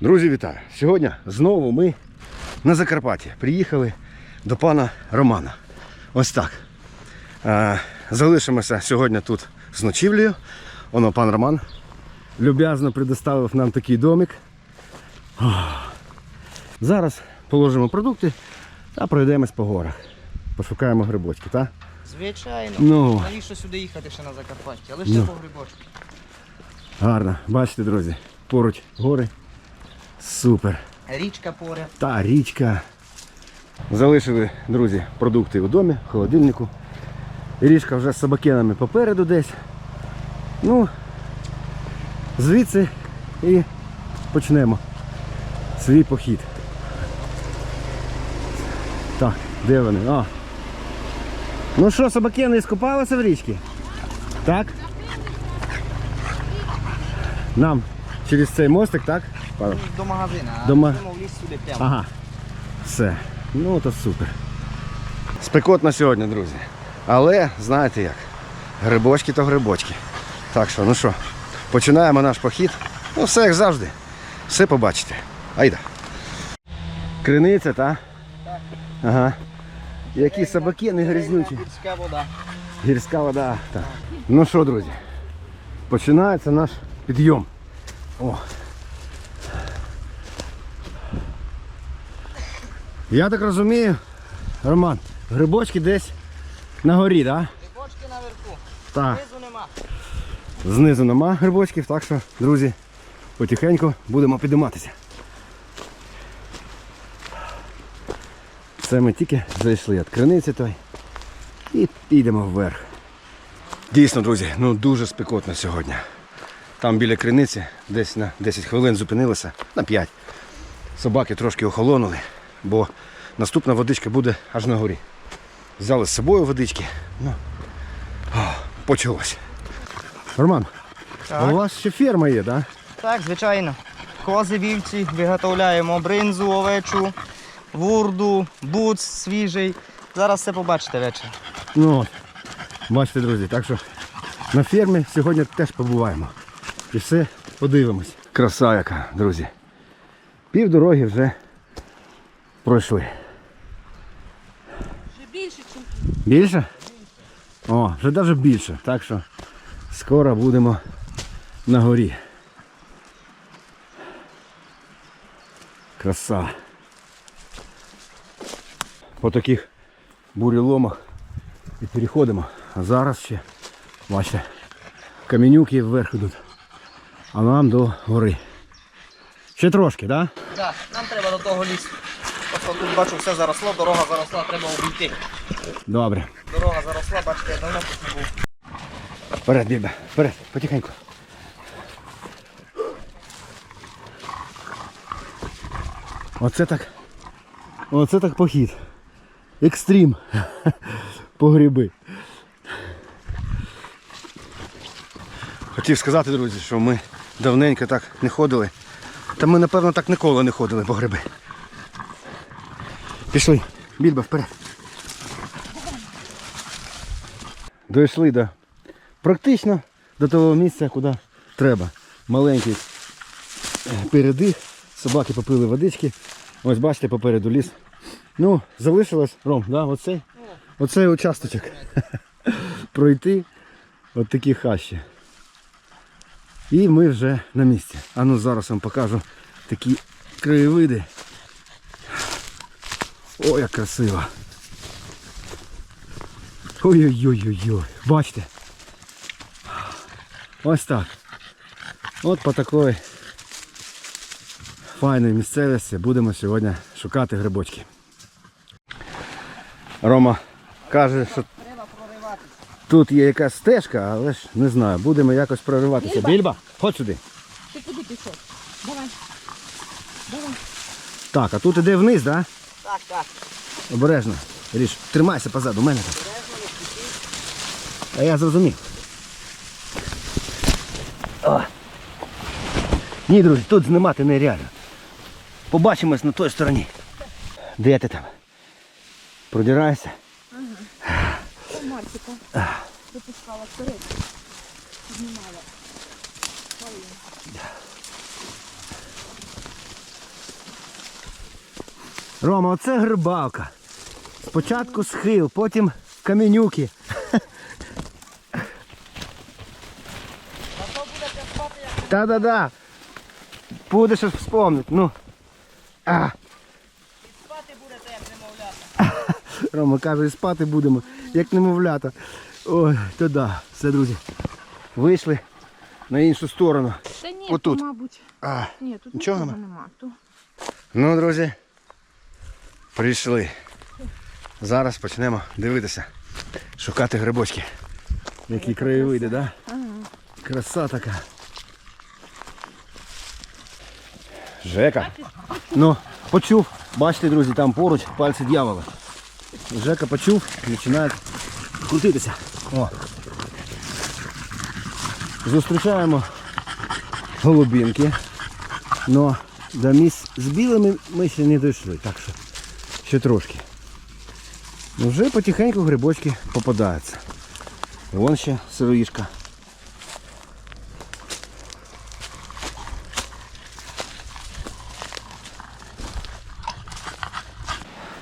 Друзі, вітаю! Сьогодні знову ми на Закарпатті приїхали до пана Романа. Ось так. Е, залишимося сьогодні тут з ночівлею. Воно пан Роман люб'язно предоставив нам такий домик. Зараз положимо продукти та пройдемось по горах. Пошукаємо грибочки, так? Звичайно. Ну. Навіщо сюди їхати ще на Закарпаття? Лише Ну. по грибочки. Гарно. Бачите, друзі, поруч гори. Супер. Річка поряд. та річка. Залишили, друзі, продукти у домі, в холодильнику. Річка вже з собакенами попереду десь. Ну, звідси і почнемо свій похід. Так, де вони? А. Ну що, собакени скупалися в річці? Так? Нам через цей мостик, так? До магазина, а До ма- в ліс сюди прямо. Ага. Все. Ну то супер. Спекотно сьогодні, друзі. Але знаєте як? Грибочки то грибочки. Так що, ну що, починаємо наш похід. Ну, все як завжди. Все побачите. Айда. Криниця, та? Так. Ага. Які собаки не грязнючі. Гірська вода. Гірська вода. Так. Ну що, друзі, починається наш підйом. О. Я так розумію, Роман, грибочки десь на горі, так? Да? Грибочки наверху. Так. Знизу нема. Знизу нема грибочків, так що, друзі, потихеньку будемо підійматися. Це ми тільки зайшли від криниці той і підемо вверх. Дійсно, друзі, ну дуже спекотно сьогодні. Там біля криниці десь на 10 хвилин зупинилися, на 5. Собаки трошки охолонули, бо наступна водичка буде аж на горі. Взяли з собою водички. Ну, о, почалось. Роман, а у вас ще ферма є, так? Так, звичайно. Кози вівці, виготовляємо бринзу, овечу, вурду, буц свіжий. Зараз все побачите ввечері. Ну от, бачите, друзі, так що на фермі сьогодні теж побуваємо. І все подивимось. Краса яка, друзі. Пів дороги вже пройшли. Вже більше, ніж Більше? О, вже навіть більше. Так що скоро будемо на горі. Краса. По таких буреломах і переходимо. А зараз ще, бачите, каменюки вверх йдуть. А нам до гори. Ще трошки, так? Да? Так, нам треба до того лісу. Просто тут бачу, все заросло, дорога заросла, треба обійти. Добре. Дорога заросла, бачите, я давно тут не був. Вперед, Бібе, вперед, потихеньку. Оце так. Оце так похід. Екстрім. По гриби. Хотів сказати, друзі, що ми давненько так не ходили. Та ми, напевно, так ніколи не ходили по гриби. Пішли. Більба, вперед. Дійшли до практично до того місця, куди треба. Маленький е, передих, собаки попили водички. Ось бачите, попереду ліс. Ну, залишилось, Ром, да, оцей, оцей участочок. Пройти от такі хащі. І ми вже на місці. А ну зараз вам покажу такі краєвиди. О, як красиво. Ой-ой-ой-ой-ой. Бачите? Ось так. От по такої файної місцевості будемо сьогодні шукати грибочки. Рома каже, що тут є якась стежка, але ж не знаю, будемо якось прориватися. Більба? Ходь сюди. Ти куди пішов? Давай. Давай. Так, а тут іде вниз, так? Да? Так, так. Обережно. Ріш, тримайся позаду, у мене там. А я зрозумів. О. Ні, друзі, тут знімати нереально. Побачимось на той стороні. Де ти там? Продираєшся? Це Марсика. Випускала вперед. Знімала. Рома, оце грибалка. Спочатку схил, потім каменюки. Та-да-да. Будеш щось вспомнити. Ну. А. Спати будете, як немовлята. Рома каже, і спати будемо, як немовлята. Ой, то да. Все, друзі. Вийшли на іншу сторону. Та ні, Отут. мабуть. А. Ні, тут Нічого нічого нема? нема. Ну, друзі, прийшли. Зараз почнемо дивитися, шукати грибочки. Які краєвиди, да? Ага. Краса така. Жека. Ну, почув. Бачите, друзі, там поруч пальці дьявола. Жека почув і починає крутитися. О. Зустрічаємо голубінки. Но до місць з білими ми ще не дійшли, так що ще трошки. Ну вже потихеньку грибочки попадаються. Вон ще сироїшка.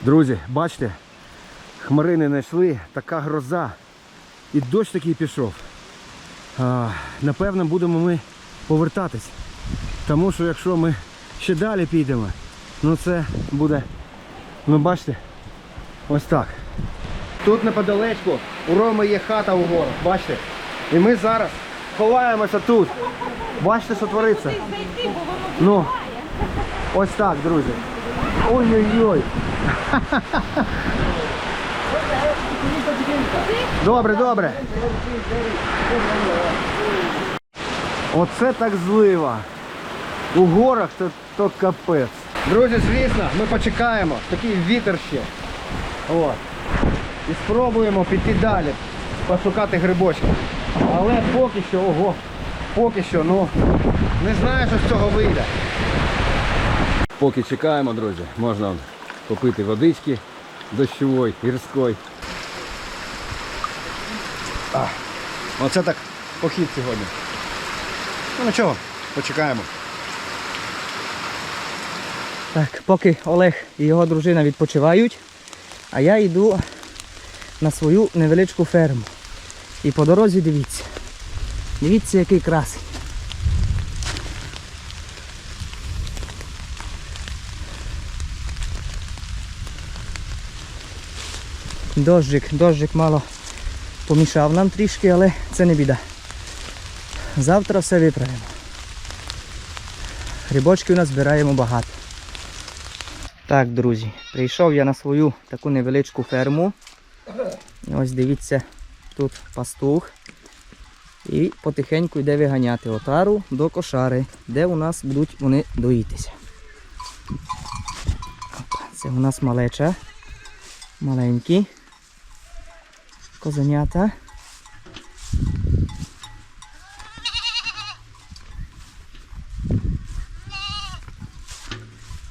Друзі, бачите, хмарини знайшли, така гроза. І дощ такий пішов. А, напевно, будемо ми повертатись. Тому що якщо ми ще далі підемо, ну це буде, ну бачите, ось так. Тут неподалечку у Роми є хата у горах, бачите? І ми зараз ховаємося тут. Бачите, що твориться? Ну, ось так, друзі. Ой-ой-ой. Добре, добре. Оце так злива. У горах то, то капець. Друзі, звісно, ми почекаємо. Такий вітер ще. От. І спробуємо піти далі, пошукати грибочки. Але поки що, ого, поки що, ну, не знаю, що з цього вийде. Поки чекаємо, друзі, можна попити водички дощової, гірської. Оце так похід сьогодні. Ну нічого, почекаємо. Так, поки Олег і його дружина відпочивають, а я йду на свою невеличку ферму. І по дорозі дивіться. Дивіться, який красий. Дощик, дощик мало помішав нам трішки, але це не біда. Завтра все виправимо. Грибочки у нас збираємо багато. Так, друзі, прийшов я на свою таку невеличку ферму. Ось дивіться, тут пастух. І потихеньку йде виганяти отару до кошари, де у нас будуть вони доїтися. Це у нас малеча. Маленькі. Козенята.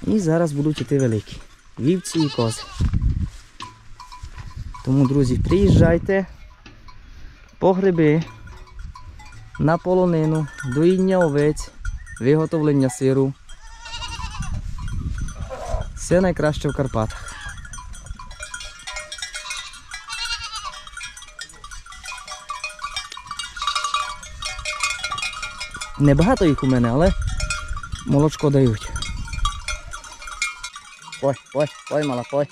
І зараз будуть іти великі. Вівці і кози. Тому, друзі, приїжджайте по гриби, на полонину, доїння овець, виготовлення сиру. Все найкраще в Карпатах. Небагато їх у мене, але молочко дають. Ой, ой, мала, ой.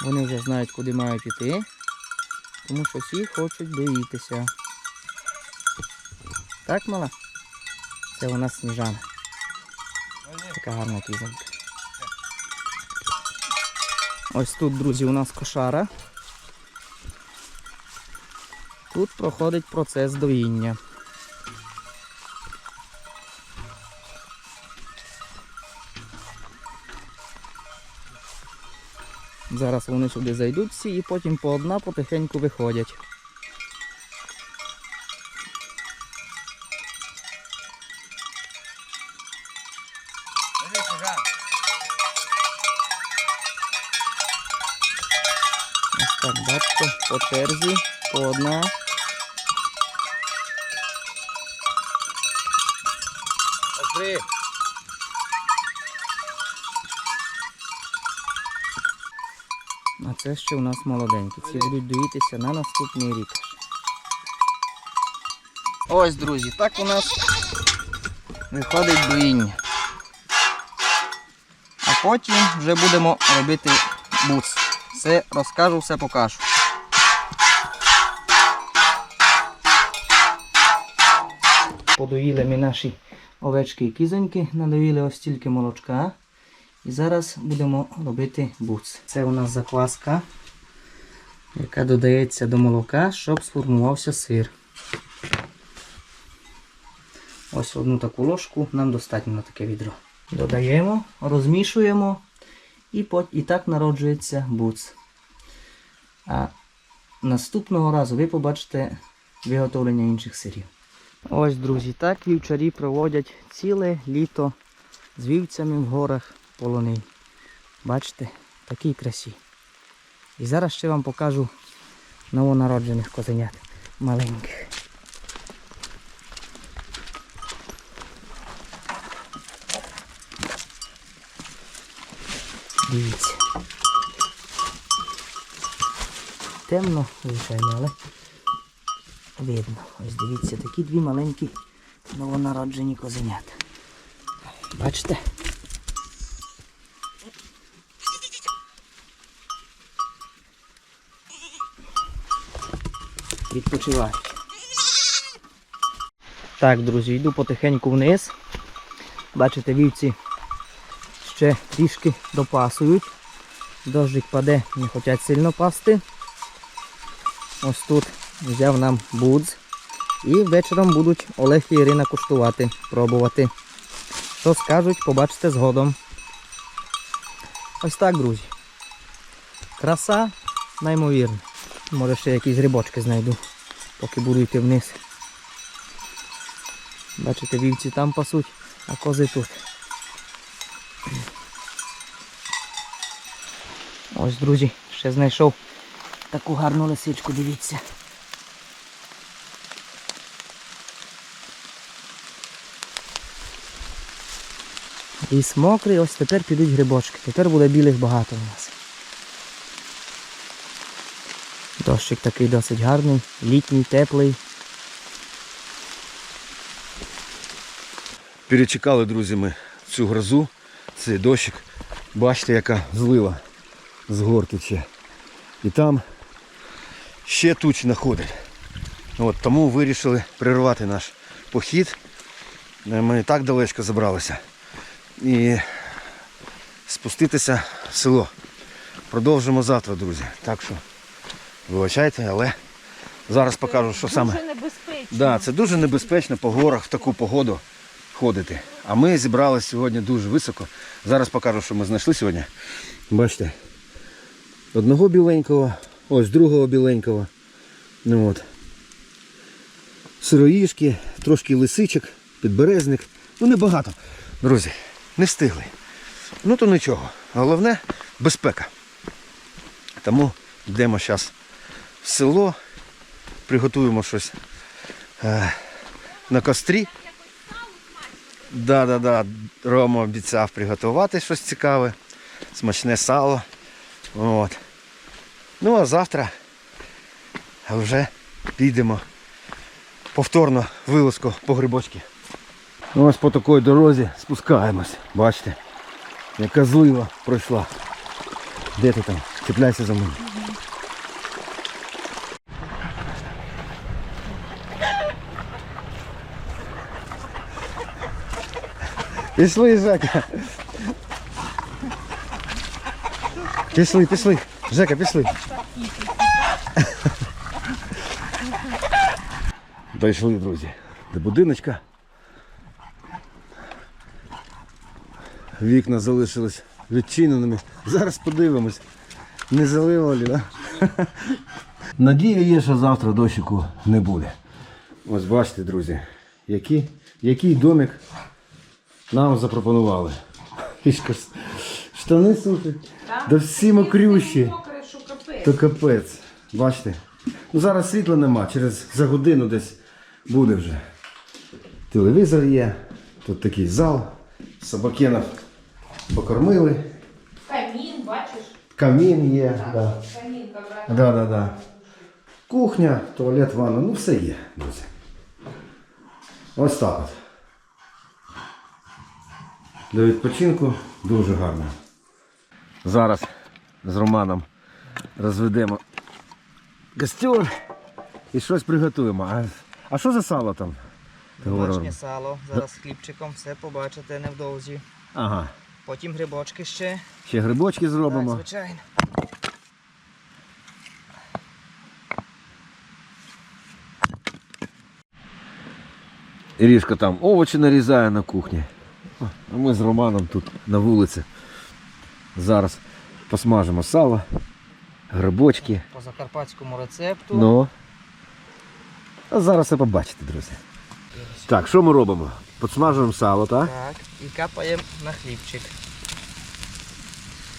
Вони вже знають, куди мають іти, тому що всі хочуть доїтися. Так, мала? Це у нас сніжана. Така гарна кізонька. Ось тут, друзі, у нас кошара. Тут проходить процес доїння. Зараз вони сюди зайдуть всі і потім по одна потихеньку виходять. Ось так, бачите, по черзі, по одна. Це ще у нас молоденькі. Ці будуть доїтися на наступний рік. Ось, друзі, так у нас виходить доїння. А потім вже будемо робити буц. Все розкажу, все покажу. Подоїли ми наші овечки і кізоньки, надоїли ось тільки молочка. І зараз будемо робити буц. Це у нас закваска, яка додається до молока, щоб сформувався сир. Ось одну таку ложку нам достатньо на таке відро. Додаємо, розмішуємо і, пот- і так народжується буц. А наступного разу ви побачите виготовлення інших сирів. Ось, друзі, так вівчарі проводять ціле літо з вівцями в горах полонин. Бачите, такій красі. І зараз ще вам покажу новонароджених козенят маленьких. Дивіться. Темно, звичайно, але видно. Ось дивіться, такі дві маленькі новонароджені козенята. Бачите? Відпочивають. Так, друзі, йду потихеньку вниз. Бачите, вівці ще трішки допасують. Дощик паде, не хочуть сильно пасти. Ось тут взяв нам будз. І вечором будуть Олег і Ірина куштувати, пробувати. Що скажуть, побачите згодом. Ось так, друзі. Краса неймовірна. Може ще якісь грибочки знайду, поки буду йти вниз. Бачите, вівці там пасуть, а кози тут. Ось, друзі, ще знайшов таку гарну лисичку, дивіться. Ліс мокрий, ось тепер підуть грибочки. Тепер буде білих багато у нас. Дощик такий досить гарний, літній, теплий. Перечекали, друзі, ми цю грозу, цей дощик. Бачите, яка злива з горки ще. І там ще тучі находить. От, тому вирішили перервати наш похід. Ми так далечко забралися. І спуститися в село. Продовжимо завтра, друзі. Так що вибачайте, але зараз покажу, що саме. Дуже небезпечно. Да, це дуже небезпечно по горах в таку погоду ходити. А ми зібралися сьогодні дуже високо. Зараз покажу, що ми знайшли сьогодні. Бачите, одного біленького, ось другого біленького. Ну от. Сироїшки, трошки лисичок, підберезник. Ну небагато. Друзі, не встигли. Ну то нічого. Головне безпека. Тому йдемо зараз в село, приготуємо щось е, на кострі. Да, да, да. Рома обіцяв приготувати щось цікаве, смачне сало. От. Ну а завтра вже підемо повторно вилазку по грибочки. Ось по такій дорозі спускаємось. Бачите, яка злива пройшла. Де ти там? Чіпляйся за мене. Пішли, Жека. Пішли, пішли. Жека, пішли. Дійшли, друзі, до будиночка. Вікна залишились відчиненими. Зараз подивимось. Не заливали, да? Надія є, що завтра дощику не буде. Ось бачите, друзі, який, який домик нам запропонували. Фішка, штани сушать. Да всі мокрющі. То капець. Бачите? Ну зараз світла нема, через за годину десь буде вже. Телевізор є. Тут такий зал. Собакенов покормили. Камін, бачиш? Камін є. Да. Камін. Да, да, да. Кухня, туалет, ванна, ну все є, друзі. Ось так от. Для відпочинку дуже гарно. Зараз з Романом розведемо костюр і щось приготуємо. А, а що за сало там? Домашнє сало. Зараз з хлібчиком все побачите невдовзі. Ага. Потім грибочки ще. Ще грибочки Так, зробимо. звичайно. Ірішка там овочі нарізає на кухні. А ми з Романом тут на вулиці. Зараз посмажимо сало, грибочки. По закарпатському рецепту. Ну. А зараз все побачите, друзі. Так, що ми робимо? Подсмажуємо сало, так? Так, і капаємо на хлібчик.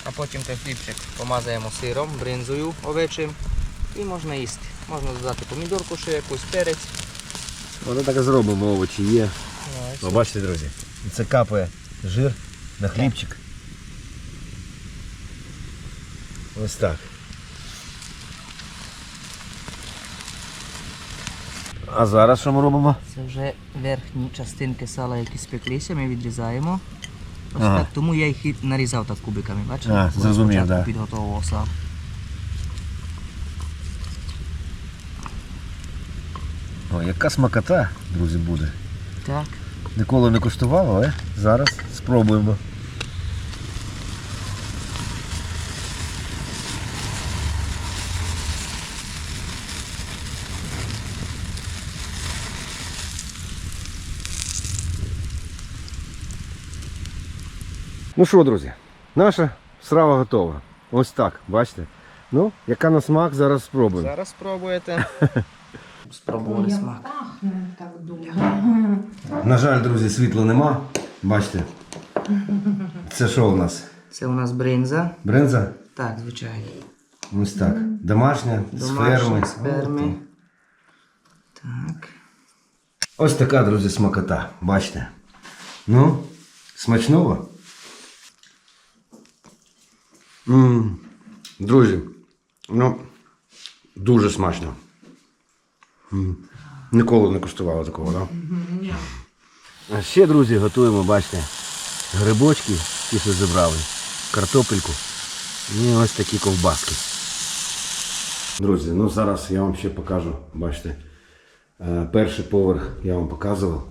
А потім той хлібчик помазаємо сиром, бринзою овечим і можна їсти. Можна додати помідорку ще якусь, перець. Воно так і зробимо, овочі є. Ось. О, друзі, це капає жир на хлібчик. Ось так. А зараз що ми робимо? Це вже верхні частинки сала, які спеклися, ми відрізаємо. Ось Ага. так, тому я їх і нарізав так кубиками, бачите? А, Коли зрозумів, спочатку да. підготовував сало. О, яка смакота, друзі, буде. Так. Ніколи не куштував, але зараз спробуємо. Ну що, друзі, наша страва готова. Ось так, бачите? Ну, яка на смак, зараз спробуємо. Зараз спробуєте. Спробували смак. Пахне так довго. На жаль, друзі, світла нема. Бачите. Це що у нас? Це у нас бринза. Бренза? Так, звичайно. Ось так. Домашня, з ферми. З ферми. Так. Ось така, друзі, смакота. Бачите. Ну, смачного. м Друзі, ну, дуже смачно. Ніколи не куштували такого, так? Да? А ще, друзі, готуємо, бачите, грибочки, ті, що зібрали, картопельку і ось такі ковбаски. Друзі, ну зараз я вам ще покажу, бачите. Е, Перший поверх я вам показував.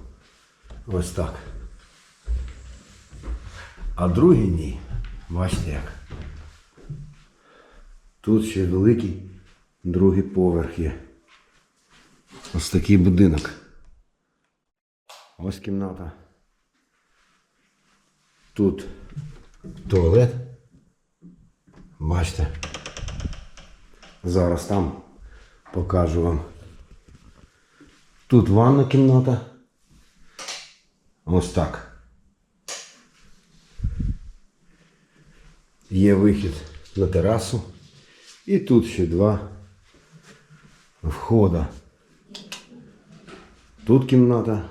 Ось так. А другий ні. Бачите як. Тут ще великий другий поверх є. Ось такий будинок. Ось кімната. Тут туалет. Бачите. Зараз там покажу вам. Тут ванна кімната. Ось так. Є вихід на терасу. І тут ще два входа. Тут кімната.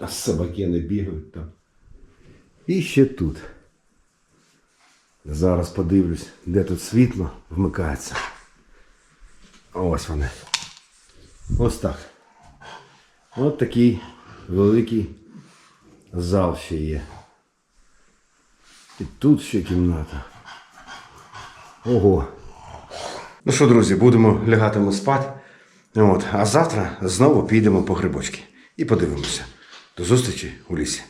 А собаки не бігають там. І ще тут. Зараз подивлюсь, де тут світло вмикається. Ось вони. Ось так. Ось такий великий зал ще є. І тут ще кімната. Ого. Ну що, друзі, будемо лягатимо спати. От. А завтра знову підемо по грибочки. І подивимося. До зустрічі у лісі.